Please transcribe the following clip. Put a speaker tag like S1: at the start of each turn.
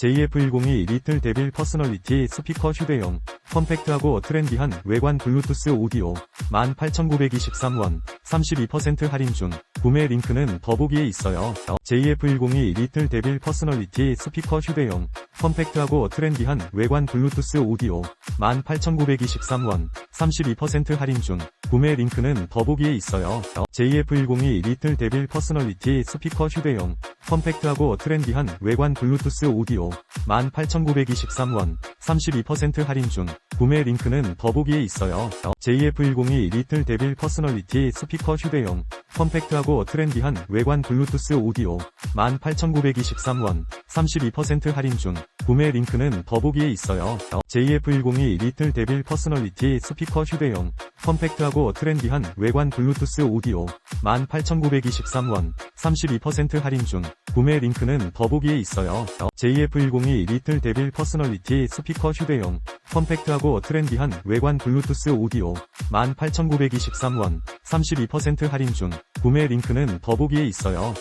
S1: JF102 리틀 데빌 퍼스널리티 스피커 휴대용 컴팩트하고 트렌디한 외관 블루투스 오디오 18,923원 32% 할인 중 구매 링크는 더보기에 있어요. JF102 리틀 데빌 퍼스널리티 스피커 휴대용 컴팩트하고 트렌디한 외관 블루투스 오디오 18,923원 32% 할인 중 구매 링크는 더보기에 있어요. JF102 리틀 데빌 퍼스널리티 스피커 휴대용 컴팩트하고 트렌디한 외관 블루투스 오디오 18,923원 32% 할인 중 구매 링크는 더보기에 있어요. JF102 리틀 데빌 퍼스널리티 스피커 휴대용 컴팩트하고 트렌디한 외관 블루투스 오디오 18,923원 32% 할인 중 구매 링크는 더보기에 있어요. JF102 리틀 데빌 퍼스널리티 스피커 휴대용 컴팩트하고 트렌디한 외관 블루투스 오디오 18,923원 32% 할인 중 구매 링크는 더보기에 있어요. JF102 리틀 데빌 퍼스널리티 스피커 휴대용 컴팩트하고 트렌디한 외관 블루투스 오디오 18,923원 32% 할인 중 구매 링크는 더보기에 있어요.